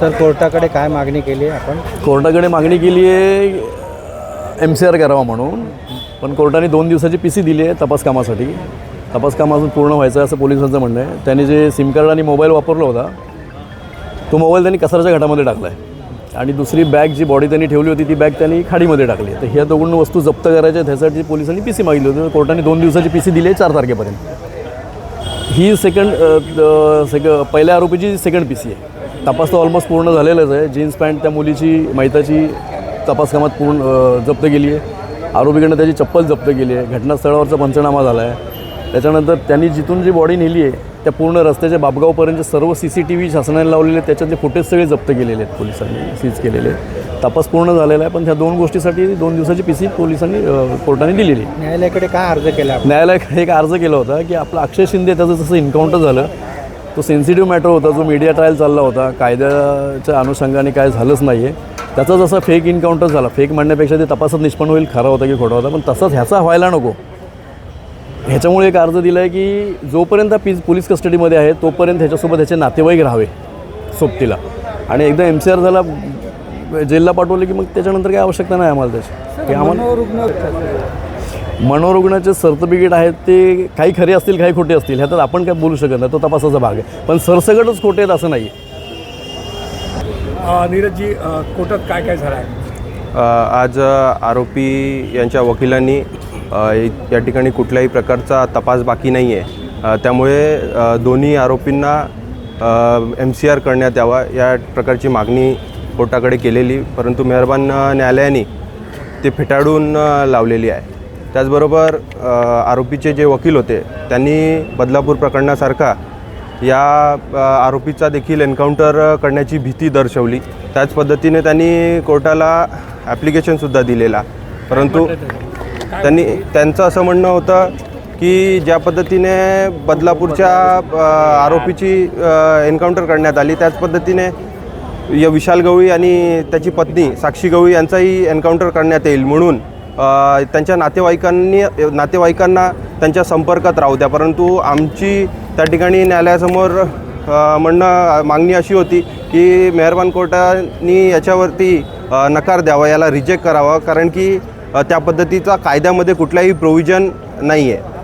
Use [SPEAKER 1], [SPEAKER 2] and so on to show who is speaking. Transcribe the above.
[SPEAKER 1] Sir कोर्टाकडे काय मागणी केली आहे आपण?
[SPEAKER 2] कोर्टाकडे मागणी केली आहे एम सी आर करावा म्हणून. पण कोर्टाने दोन दिवसाची पी सी दिली आहे तपास कामासाठी. तपास काम अजून पूर्ण व्हायचं आहे असं पोलिसांचं म्हणणं आहे. त्यांनी जे सिम कार्ड आणि मोबाईल वापरला होता तो मोबाईल त्यांनी कचऱ्याच्या घाटामध्ये टाकला आहे आणि दुसरी बॅग जी बॉडी त्यांनी ठेवली होती ती बॅग त्यांनी खाडीमध्ये टाकली तर ह्या दोघं वस्तू जप्त करायच्या त्यासाठी पोलिसांनी पी सी मागितली होती. कोर्टाने दोन दिवसाची पी सी दिली आहे चार तारखेपर्यंत. ही सेकंड सेक पहिल्या आरोपीची सेकंड पी सी आहे. तपास तर ऑलमोस्ट पूर्ण झालेलाच आहे. जीन्स पॅन्ट त्या मुलीची मैताची तपास कामात पूर्ण जप्त केली आहे. आरोपीकडनं त्याची चप्पल जप्त केली आहे. घटनास्थळावरचा पंचनामा झाला आहे. त्याच्यानंतर त्यांनी जिथून जी बॉडी नेली आहे त्या पूर्ण रस्त्याच्या बापगावपर्यंत सर्व सी सी टी व्ही शासनाने लावलेले आहेत त्याच्यातले फुटेज सगळे जप्त केलेले आहेत पोलिसांनी सीज केलेले आहेत. तपास पूर्ण झालेला आहे पण ह्या दोन गोष्टीसाठी दोन दिवसाची पी सी पोलिसांनी कोर्टाने दिलेली
[SPEAKER 1] न्यायालयाकडे काय अर्ज केला
[SPEAKER 2] न्यायालयाकडे एक अर्ज केला होता की आपला अक्षय शिंदे त्याचं जसं इन्काउंटर झालं तो सेन्सिटिव्ह मॅटर होता जो मीडिया ट्रायल चालला होता कायद्याच्या अनुषंगाने काय झालंच नाही आहे त्याचा जसा फेक इन्काउंटर झाला फेक म्हणण्यापेक्षा ते तपासात निष्पन्न होईल खरा होता की खोटा होता पण तसाच ह्याचा व्हायला नको. ह्याच्यामुळे एक अर्ज दिला आहे की जोपर्यंत पीस पोलीस कस्टडीमध्ये आहे तोपर्यंत ह्याच्यासोबत ह्याचे नातेवाईक राहावे सोबतीला. आणि एकदा एम सी आर झाला जेलला पाठवले की मग त्याच्यानंतर काही आवश्यकता नाही आम्हाला त्याची. की आम्हाला मनोरुग्णाचे सर्टिफिकेट आहेत ते काही खरे असतील काही खोटे असतील ह्याच्यात आपण काय बोलू शकत नाही तो तपासाचा भाग आहे. पण सरसकटच खोटे आहेत असं नाही
[SPEAKER 3] नीरजजी कोर्टात काय काय झालं आहे?
[SPEAKER 4] आज आरोपी यांच्या वकिलांनी या ठिकाणी कुठल्याही प्रकारचा तपास बाकी नाही आहे त्यामुळे दोन्ही आरोपींना एम सी आर करण्यात यावा या प्रकारची मागणी कोर्टाकडे केलेली परंतु मेहरबान न्यायालयाने ते फेटाळून लावलेली आहे. त्याचबरोबर आरोपीचे जे वकील होते त्यांनी बदलापूर प्रकरणासारखा या आरोपीचा देखील एन्काउंटर करण्याची भीती दर्शवली. त्याच पद्धतीने त्यांनी कोर्टाला ॲप्लिकेशनसुद्धा दिलेला. परंतु त्यांनी त्यांचं असं म्हणणं होतं की ज्या पद्धतीने बदलापूरच्या आरोपीची एन्काउंटर करण्यात आली त्याच पद्धतीने या विशाल गवळी आणि त्याची पत्नी साक्षी गवळी यांचाही एन्काउंटर करण्यात येईल म्हणून त्यांच्या नातेवाईकांनी नातेवाईकांना त्यांच्या संपर्कात राहू द्या. परंतु आमची त्या ठिकाणी न्यायालयासमोर म्हणणं मागणी अशी होती की मेहरबान कोर्टानी याच्यावरती नकार द्यावा याला रिजेक्ट करावा कारण की त्या पद्धतीचा कायद्यामध्ये कुठलाही प्रोव्हिजन नाही आहे